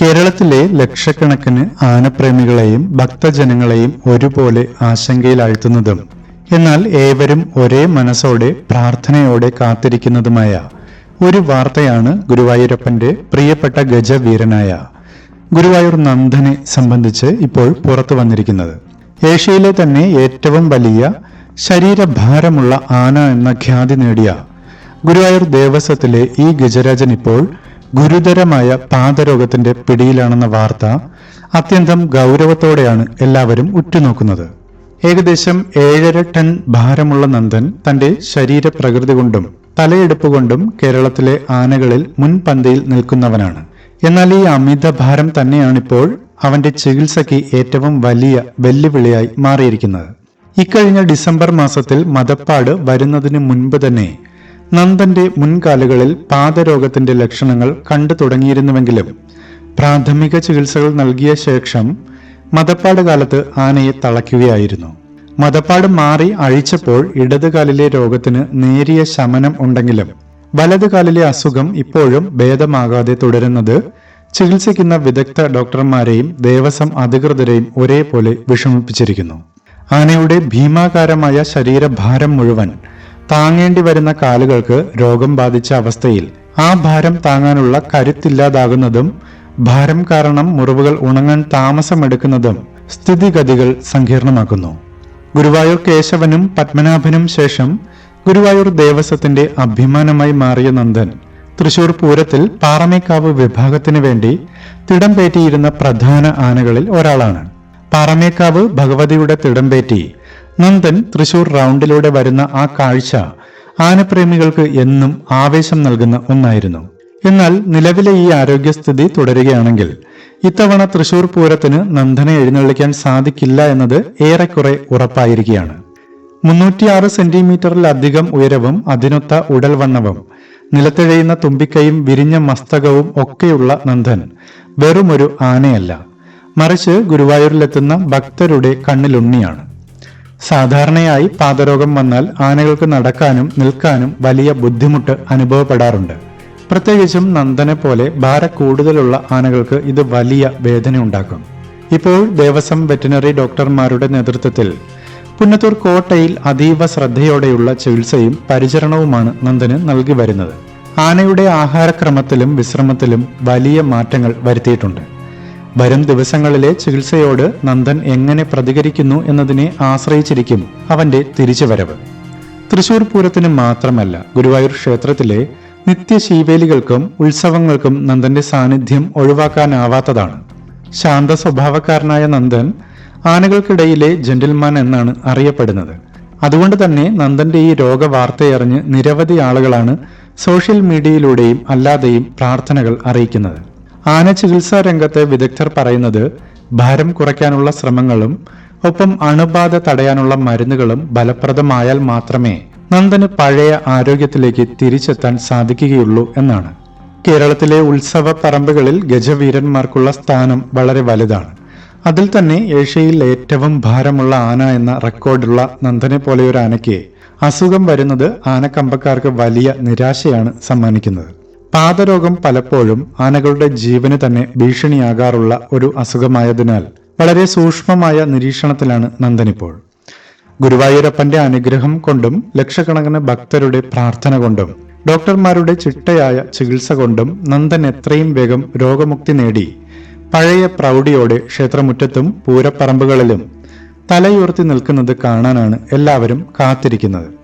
കേരളത്തിലെ ലക്ഷക്കണക്കിന് ആനപ്രേമികളെയും ഭക്തജനങ്ങളെയും ഒരുപോലെ ആശങ്കയിലാഴ്ത്തുന്നതും എന്നാൽ ഏവരും ഒരേ മനസ്സോടെ പ്രാർത്ഥനയോടെ കാത്തിരിക്കുന്നതുമായ ഒരു വാർത്തയാണ് ഗുരുവായൂരപ്പന്റെ പ്രിയപ്പെട്ട ഗജവീരനായ ഗുരുവായൂർ നന്ദനെ സംബന്ധിച്ച് ഇപ്പോൾ പുറത്തു വന്നിരിക്കുന്നത്. ഏഷ്യയിലെ തന്നെ ഏറ്റവും വലിയ ശരീരഭാരമുള്ള ആന എന്ന ഖ്യാതി നേടിയ ഗുരുവായൂർ ദേവസ്വത്തിലെ ഈ ഗജരാജൻ ഇപ്പോൾ ഗുരുതരമായ പാദരോഗത്തിന്റെ പിടിയിലാണെന്ന വാർത്ത അത്യന്തം ഗൗരവത്തോടെയാണ് എല്ലാവരും ഉറ്റുനോക്കുന്നത്. ഏകദേശം ഏഴര ടൺ ഭാരമുള്ള നന്ദൻ തന്റെ ശരീരപ്രകൃതി കൊണ്ടും തലയെടുപ്പ് കൊണ്ടും കേരളത്തിലെ ആനകളിൽ മുൻപന്തിയിൽ നിൽക്കുന്നവനാണ്. എന്നാൽ ഈ അമിത ഭാരം തന്നെയാണിപ്പോൾ അവന്റെ ചികിത്സയ്ക്ക് ഏറ്റവും വലിയ വെല്ലുവിളിയായി മാറിയിരിക്കുന്നത്. ഇക്കഴിഞ്ഞ ഡിസംബർ മാസത്തിൽ മതപ്പാട് വരുന്നതിന് മുൻപ് തന്നെ നന്ദന്റെ മുൻകാലുകളിൽ പാദരോഗത്തിന്റെ ലക്ഷണങ്ങൾ കണ്ടു തുടങ്ങിയിരുന്നുവെങ്കിലും പ്രാഥമിക ചികിത്സകൾ നൽകിയ ശേഷം മതപ്പാട് കാലത്ത് ആനയെ തളയ്ക്കുകയായിരുന്നു. മതപ്പാട് മാറി അഴിച്ചപ്പോൾ ഇടതുകാലിലെ രോഗത്തിന് നേരിയ ശമനം ഉണ്ടെങ്കിലും വലതുകാലിലെ അസുഖം ഇപ്പോഴും ഭേദമാകാതെ തുടരുന്നത് ചികിത്സിക്കുന്ന വിദഗ്ധ ഡോക്ടർമാരെയും ദേവസ്വം അധികൃതരെയും ഒരേപോലെ വിഷമിപ്പിച്ചിരിക്കുന്നു. ആനയുടെ ഭീമാകാരമായ ശരീരഭാരം മുഴുവൻ താങ്ങേണ്ടി വരുന്ന കാലുകൾക്ക് രോഗം ബാധിച്ച അവസ്ഥയിൽ ആ ഭാരം താങ്ങാനുള്ള കരുത്തില്ലാതാകുന്നതും ഭാരം കാരണം മുറിവുകൾ ഉണങ്ങാൻ താമസമെടുക്കുന്നതും സ്ഥിതിഗതികൾ സങ്കീർണമാക്കുന്നു. ഗുരുവായൂർ കേശവനും പത്മനാഭനും ശേഷം ഗുരുവായൂർ ദേവസ്വത്തിന്റെ അഭിമാനമായി മാറിയ നന്ദൻ തൃശൂർ പൂരത്തിൽ പാറമേക്കാവ് വിഭാഗത്തിന് വേണ്ടി തിടംപേറ്റിയിരുന്ന പ്രധാന ആനകളിൽ ഒരാളാണ്. പാറമേക്കാവ് ഭഗവതിയുടെ തിടംപേറ്റി നന്ദൻ തൃശൂർ റൗണ്ടിലൂടെ വരുന്ന ആ കാഴ്ച ആനപ്രേമികൾക്ക് എന്നും ആവേശം നൽകുന്ന ഒന്നായിരുന്നു. എന്നാൽ നിലവിലെ ഈ ആരോഗ്യസ്ഥിതി തുടരുകയാണെങ്കിൽ ഇത്തവണ തൃശൂർ പൂരത്തിന് നന്ദനെ എഴുന്നള്ളിക്കാൻ സാധിക്കില്ല എന്നത് ഏറെക്കുറെ ഉറപ്പായിരിക്കുകയാണ്. മുന്നൂറ്റിയാറ് സെന്റിമീറ്ററിലധികം ഉയരവും അതിനൊത്ത ഉടൽവണ്ണവും നിലത്തിഴയുന്ന തുമ്പിക്കൈയും വിരിഞ്ഞ മസ്തകവും ഒക്കെയുള്ള നന്ദൻ വെറുമൊരു ആനയല്ല. മറിച്ച് ഗുരുവായൂരിലെത്തുന്ന ഭക്തരുടെ കണ്ണിലുണ്ണിയാണ്. സാധാരണയായി പാദരോഗം വന്നാൽ ആനകൾക്ക് നടക്കാനും നിൽക്കാനും വലിയ ബുദ്ധിമുട്ട് അനുഭവപ്പെടാറുണ്ട്. പ്രത്യേകിച്ചും നന്ദനെ പോലെ ഭാര കൂടുതലുള്ള ആനകൾക്ക് ഇത് വലിയ വേദന ഉണ്ടാക്കും ഇപ്പോൾ ദേവസ്വം വെറ്റിനറി ഡോക്ടർമാരുടെ നേതൃത്വത്തിൽ പുന്നത്തൂർ കോട്ടയിൽ അതീവ ശ്രദ്ധയോടെയുള്ള ചികിത്സയും പരിചരണവുമാണ് നന്ദന് നൽകി വരുന്നത്. ആനയുടെ ആഹാരക്രമത്തിലും വിശ്രമത്തിലും വലിയ മാറ്റങ്ങൾ വരുത്തിയിട്ടുണ്ട്. വരും ദിവസങ്ങളിലെ ചികിത്സയോട് നന്ദൻ എങ്ങനെ പ്രതികരിക്കുന്നു എന്നതിനെ ആശ്രയിച്ചിരിക്കും അവന്റെ തിരിച്ചുവരവ്. തൃശൂർ പൂരത്തിന് മാത്രമല്ല ഗുരുവായൂർ ക്ഷേത്രത്തിലെ നിത്യശീവേലികൾക്കും ഉത്സവങ്ങൾക്കും നന്ദന്റെ സാന്നിധ്യം ഒഴിവാക്കാനാവാത്തതാണ്. ശാന്ത സ്വഭാവക്കാരനായ നന്ദൻ ആനകൾക്കിടയിലെ ജെന്റിൽമാൻ എന്നാണ് അറിയപ്പെടുന്നത്. അതുകൊണ്ട് തന്നെ നന്ദന്റെ ഈ രോഗവാർത്തയറിഞ്ഞ് നിരവധി ആളുകളാണ് സോഷ്യൽ മീഡിയയിലൂടെയും അല്ലാതെയും പ്രാർത്ഥനകൾ അറിയിക്കുന്നത്. ആന ചികിത്സാ രംഗത്തെ വിദഗ്ധർ പറയുന്നത് ഭാരം കുറയ്ക്കാനുള്ള ശ്രമങ്ങളും ഒപ്പം അണുബാധ തടയാനുള്ള മരുന്നുകളും ഫലപ്രദമായാൽ മാത്രമേ നന്ദന് പഴയ ആരോഗ്യത്തിലേക്ക് തിരിച്ചെത്താൻ സാധിക്കുകയുള്ളൂ എന്നാണ്. കേരളത്തിലെ ഉത്സവ പറമ്പുകളിൽ ഗജവീരന്മാർക്കുള്ള സ്ഥാനം വളരെ വലുതാണ്. അതിൽ തന്നെ ഏഷ്യയിൽ ഏറ്റവും ഭാരമുള്ള ആന എന്ന റെക്കോർഡുള്ള നന്ദനെ പോലെയൊരു ആനയ്ക്ക് അസുഖം വരുന്നത് ആനക്കമ്പക്കാർക്ക് വലിയ നിരാശയാണ് സമ്മാനിക്കുന്നത്. പാദരോഗം പലപ്പോഴും ആനകളുടെ ജീവന് തന്നെ ഭീഷണിയാകാറുള്ള ഒരു അസുഖമായതിനാൽ വളരെ സൂക്ഷ്മമായ നിരീക്ഷണത്തിലാണ് നന്ദനിപ്പോൾ. ഗുരുവായൂരപ്പന്റെ അനുഗ്രഹം കൊണ്ടും ലക്ഷക്കണക്കിന് ഭക്തരുടെ പ്രാർത്ഥന കൊണ്ടും ഡോക്ടർമാരുടെ ചിട്ടയായ ചികിത്സ കൊണ്ടും നന്ദൻ എത്രയും വേഗം രോഗമുക്തി നേടി. പഴയ പ്രൗഢിയോടെ ക്ഷേത്രമുറ്റത്തും പൂരപ്പറമ്പുകളിലും തലയുയർത്തി നിൽക്കുന്നത് കാണാനാണ് എല്ലാവരും കാത്തിരിക്കുന്നത്.